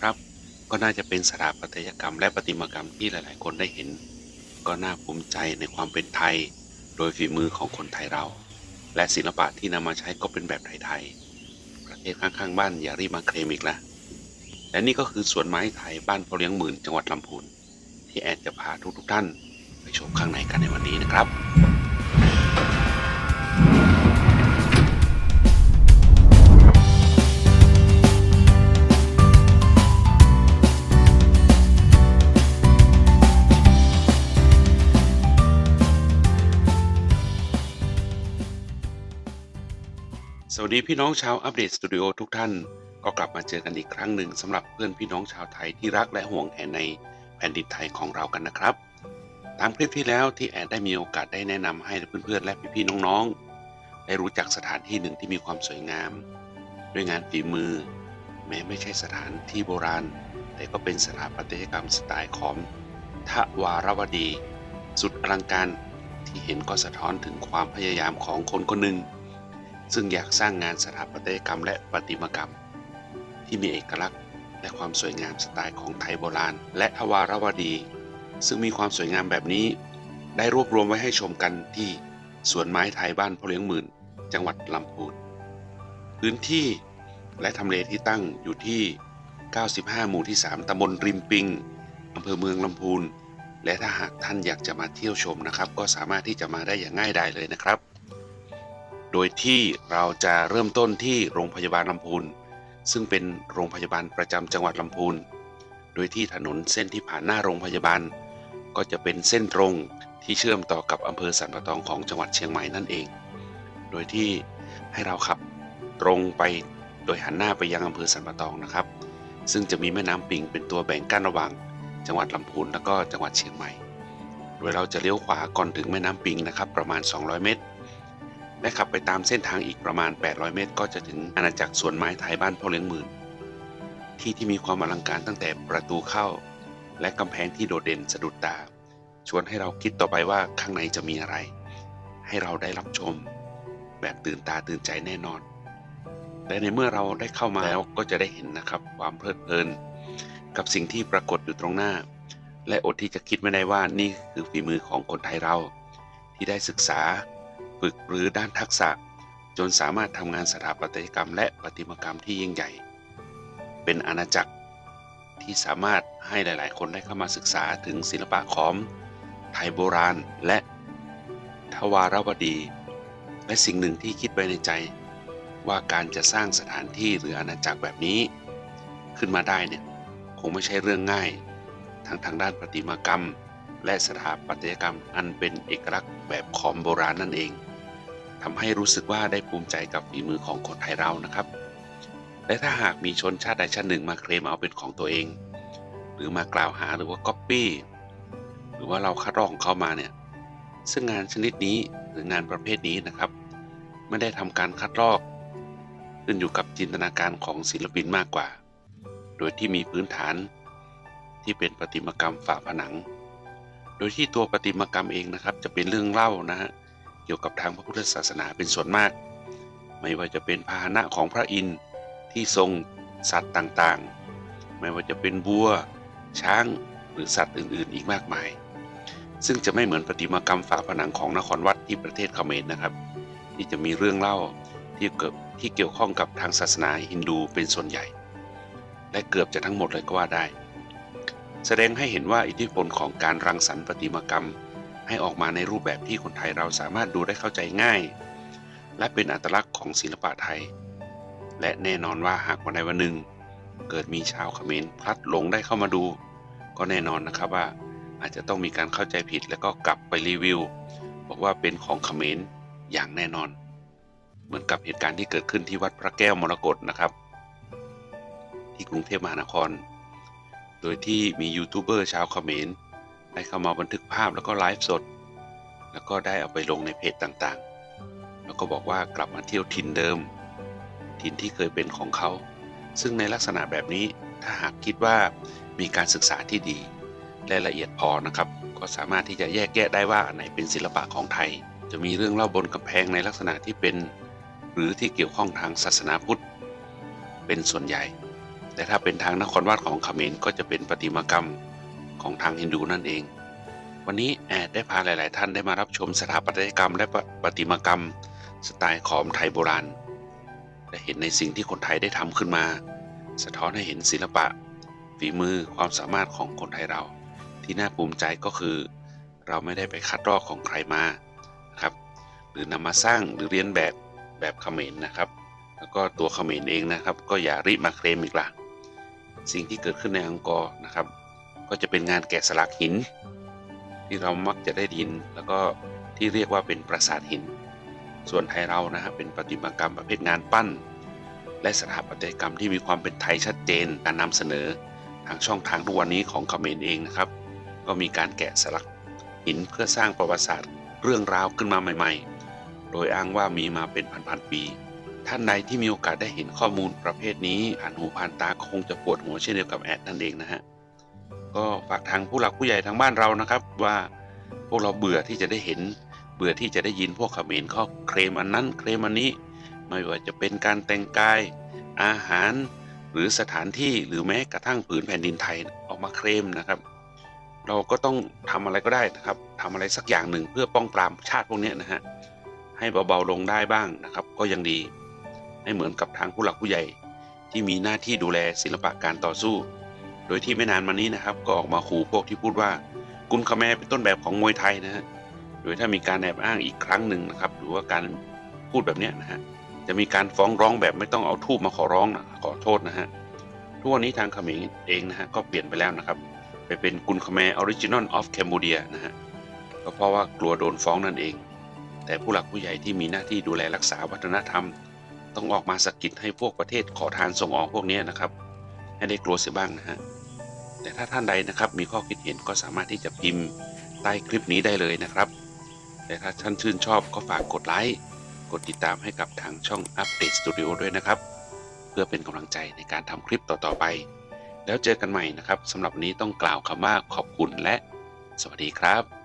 ครับ ก็น่าจะเป็นสถาปัตยกรรม และประติมากรรมที่หลาย ๆ คนได้เห็น ก็น่าภูมิใจในความเป็นไทย โดยฝีมือของคนไทยเรา และศิลปะที่นำมาใช้ก็เป็นแบบไทยๆประเทศข้างๆบ้านอย่ารีบมาเคลมอีกละและนี่ก็คือสวนไม้ไทยบ้านพ่อเลี้ยงหมื่นจังหวัดลำพูนที่แอดจะพาทุกๆท่าน ไปชมข้างในกันในวันนี้นะครับ วัสดีพี่น้องชาวอัปเดตสตูดิโอทุกท่าน ก็กลับมาเจอกันอีกครั้งหนึ่งสำหรับเพื่อนพี่น้องชาวไทยที่รักและห่วงแหนในแผ่นดินไทยของเรากันนะครับ ตามคลิปที่แล้วที่แอดได้มีโอกาสได้แนะนำให้เพื่อนๆและพี่ๆน้องๆ ได้รู้จักสถานที่หนึ่งที่มีความสวยงาม ด้วยงานฝีมือ แม้ไม่ใช่สถานที่โบราณ แต่ก็เป็นสถาปัตยกรรมสไตล์ของทวารวดี สุดอลังการที่เห็นก็สะท้อนถึงความพยายามของคนคนหนึ่ง ซึ่งอยากสร้างงานสถาปัตยกรรมและประติมากรรม ที่มีเอกลักษณ์และความสวยงามสไตล์ของไทยโบราณ และทวารวดี ซึ่งมีความสวยงามแบบนี้ ได้รวบรวมไว้ให้ชมกันที่สวนไม้ไทยบ้านพ่อเลี้ยงหมื่น จังหวัดลำพูนพื้นที่และทำเลที่ตั้งอยู่ที่ 95 หมู่ที่ 3 ตำบลริมปิง อำเภอเมืองลำพูน และถ้าหากท่านอยากจะมาเที่ยวชมนะครับ ก็สามารถที่จะมาได้อย่างง่ายดายเลยนะครับ โดยที่เราจะเริ่มต้นที่โรงพยาบาลลำพูน ซึ่งเป็นโรงพยาบาลประจำจังหวัดลำพูน โดยที่ถนนเส้นที่ผ่านหน้าโรงพยาบาล ก็จะเป็นเส้นตรงที่เชื่อมต่อกับอำเภอสันปะตองของจังหวัดเชียงใหม่นั่นเอง โดยที่ให้เราขับตรงไปโดยหันหน้าไปยังอำเภอสันปะตองนะครับ ซึ่งจะมีแม่น้ำปิงเป็นตัวแบ่งกั้นระหว่าง จังหวัดลำพูนและก็จังหวัดเชียงใหม่ โดยเราจะเลี้ยวขวาก่อนถึงแม่น้ำปิงนะครับ ประมาณ 200 เมตร และขับไปตามเส้นทางอีกประมาณ 800 เมตร ก็จะถึงอาณาจักรสวนไม้ไทยบ้านพ่อเลี้ยงหมื่น ที่ที่มีความอลังการตั้งแต่ประตูเข้า และกำแพงที่โดดเด่นสะดุดตา ชวนให้เราคิดต่อไปว่าข้างในจะมีอะไร ให้เราได้รับชม แบบตื่นตาตื่นใจแน่นอน และในเมื่อเราได้เข้ามาแล้วก็จะได้เห็นนะครับความเพลิดเพลิน กับสิ่งที่ปรากฏอยู่ตรงหน้า และอดที่จะคิดไม่ได้ว่านี่คือฝีมือของคนไทยเรา ที่ได้ศึกษา ฝึกหรือด้านทักษะ จนสามารถทำงานสถาปัตยกรรมและประติมากรรมที่ยิ่งใหญ่ เป็นอาณาจักรที่สามารถให้หลาย ๆ คนได้เข้ามาศึกษาถึงศิลปะของไทยโบราณและทวารวดี และสิ่งหนึ่งที่คิดไปในใจ ว่าการจะสร้างสถานที่หรืออาณาจักรแบบนี้ ขึ้นมาได้เนี่ยคงไม่ใช่เรื่องง่าย ทั้งทางด้านประติมากรรม และสถาปัตยกรรมอันเป็นเอกลักษณ์แบบขอมโบราณนั่นเอง ทำให้รู้สึกว่าได้ภูมิใจกับฝีมือของคนไทยเรานะครับ และถ้าหากมีชนชาติใดชาติหนึ่งมาเคลมเอาเป็นของตัวเอง หรือมากล่าวหาหรือว่าก๊อปปี้หรือว่าเราคัดลอกของเข้ามาเนี่ยซึ่งงานชนิดนี้หรืองานประเภทนี้นะครับ ไม่ได้ทำการคัดลอกขึ้นอยู่กับจินตนาการของศิลปินมากกว่า โดยที่มีพื้นฐานที่เป็นประติมากรรมฝาผนัง โดยที่ตัวประติมากรรมเองนะครับ จะเป็นเรื่องเล่านะฮะ กี่ยวกับทางพระพุทธศาสนาเป็นส่วนมาก ไม่ว่าจะเป็นพาหนะของพระอินทร์ที่ทรงสัตว์ต่างๆ ไม่ว่าจะเป็นบัว ช้างหรือสัตว์อื่นๆ อีกมากมาย ซึ่งจะไม่เหมือนประติมากรรมฝาผนังของนครวัดที่ประเทศเขมรนะครับ ที่จะมีเรื่องเล่าที่เกิดที่เกี่ยวข้องกับทางศาสนาฮินดูเป็นส่วนใหญ่ และเกือบจะทั้งหมดเลยก็ว่าได้ แสดงให้เห็นว่าอิทธิพลของการรังสรรค์ประติมากรรม ให้ออกมาในรูปแบบที่คนไทยเราสามารถดูได้เข้าใจง่าย และเป็นอัตลักษณ์ของศิลปะไทย และแน่นอนว่าหากวันใดวันหนึ่ง เกิดมีชาวเขมรพลัดหลงได้เข้ามาดู ก็แน่นอนนะครับว่าอาจจะต้องมีการเข้าใจผิดแล้วก็กลับไปรีวิว บอกว่าเป็นของเขมรอย่างแน่นอน เหมือนกับเหตุการณ์ที่เกิดขึ้นที่วัดพระแก้วมรกตนะครับ ที่กรุงเทพมหานคร โดยที่มียูทูบเบอร์ชาวเขมร ได้เข้ามาบันทึกภาพแล้วก็ไลฟ์สด แล้วก็ได้เอาไปลงในเพจต่างๆ แล้วก็บอกว่ากลับมาเที่ยวถิ่นเดิม ถิ่นที่เคยเป็นของเขา ซึ่งในลักษณะแบบนี้ถ้าหากคิดว่ามีการศึกษาที่ดี และละเอียดพอนะครับ ก็สามารถที่จะแยกแยะได้ว่าอันไหนเป็นศิลปะของไทย จะมีเรื่องเล่าบนกำแพงในลักษณะที่เป็น หรือที่เกี่ยวข้องทางศาสนาพุทธ เป็นส่วนใหญ่ แต่ถ้าเป็นทางนครวัดของเขมรก็จะเป็นประติมากรรม ของทางฮินดูนั่นเอง วันนี้แอดได้พาหลาย ๆ ท่านได้มารับชมสถาปัตยกรรมและประติมากรรม สไตล์ขอมไทยโบราณ และเห็นในสิ่งที่คนไทยได้ทำขึ้นมา สะท้อนให้เห็นศิลปะ ฝีมือความสามารถของคนไทยเรา ที่น่าภูมิใจก็คือ เราไม่ได้ไปคัดลอกของใครมาครับ หรือนำมาสร้างหรือเรียนแบบแบบเขมรนะครับ แล้วก็ตัวเขมรเองนะครับ ก็อย่าริมาเคลมอีกละสิ่งที่เกิดขึ้นในอังกอร์นะครับ ก็จะเป็นงานแกะสลักหิน ที่เรามักจะได้ยิน แล้วก็ที่เรียกว่าเป็นปราสาทหิน ส่วนไทยเรานะครับเป็นประติมากรรมประเภทงานปั้น และสถาปัตยกรรมที่มีความเป็นไทยชัดเจนการนำเสนอทางช่องทางทุกวันนี้ของเขมรเองนะครับ ก็มีการแกะสลักหินเพื่อสร้างประวัติศาสตร์เรื่องราวขึ้นมาใหม่ ๆ โดยอ้างว่ามีมาเป็นพันๆปี ท่านใดที่มีโอกาสได้เห็นข้อมูลประเภทนี้ผ่านหูผ่านตาก็คงจะปวดหัวเช่นเดียวกับแอดนั่นเองนะฮะ ก็ฝากทางผู้หลักผู้ใหญ่ทางบ้านเรานะครับ ว่าพวกเราเบื่อที่จะได้เห็น เบื่อที่จะได้ยินพวกเขมรเขาเคลมอันนั้นเคลมอันนี้ ไม่ว่าจะเป็นการแต่งกาย อาหาร หรือสถานที่หรือแม้กระทั่งผืนแผ่นดินไทยออกมาเคลมนะครับ เราก็ต้องทำอะไรก็ได้นะครับทำอะไรสักอย่างหนึ่งเพื่อป้องปรามชาติพวกนี้นะฮะให้เบาๆลงได้บ้างนะครับ ก็ยังดีให้เหมือนกับทางผู้หลักผู้ใหญ่ที่มีหน้าที่ดูแลศิลปะการต่อสู้ โดยที่ไม่นานมานี้นะครับ ก็ออกมาขู่พวกที่พูดว่ากุนคาแมเป็นต้นแบบของมวยไทยนะฮะโดยถ้ามีการแอบอ้างอีกครั้งหนึ่งนะครับ หรือว่าการพูดแบบนี้นะฮะจะมีการฟ้องร้องแบบไม่ต้องเอาทูบมาขอร้องนะขอโทษนะฮะทุกวันนี้ทางเขมรเองนะฮะก็เปลี่ยนไปแล้วนะครับ ไปเป็นกุนคาแมออริจินอลออฟแคมบูเดียนะฮะก็เพราะว่ากลัวโดนฟ้องนั่นเอง แต่ผู้หลักผู้ใหญ่ที่มีหน้าที่ดูแลรักษาวัฒนธรรม ต้องออกมาสะกิดให้พวกประเทศขอทานส่งออกพวกนี้นะครับ ให้ได้กลัวเสียบ้างนะฮะ แต่ถ้าท่านใดนะครับมีข้อคิดเห็นก็สามารถที่จะพิมพ์ใต้คลิปนี้ได้เลยนะครับ แต่ถ้าท่านชื่นชอบก็ฝากกดไลค์กดติดตามให้กับทางช่องอัปเดตสตูดิโอด้วยนะครับ เพื่อเป็นกำลังใจในการทำคลิปต่อๆไป แล้วเจอกันใหม่นะครับสำหรับวันนี้ต้องกล่าวคำว่าขอบคุณและ สวัสดีครับ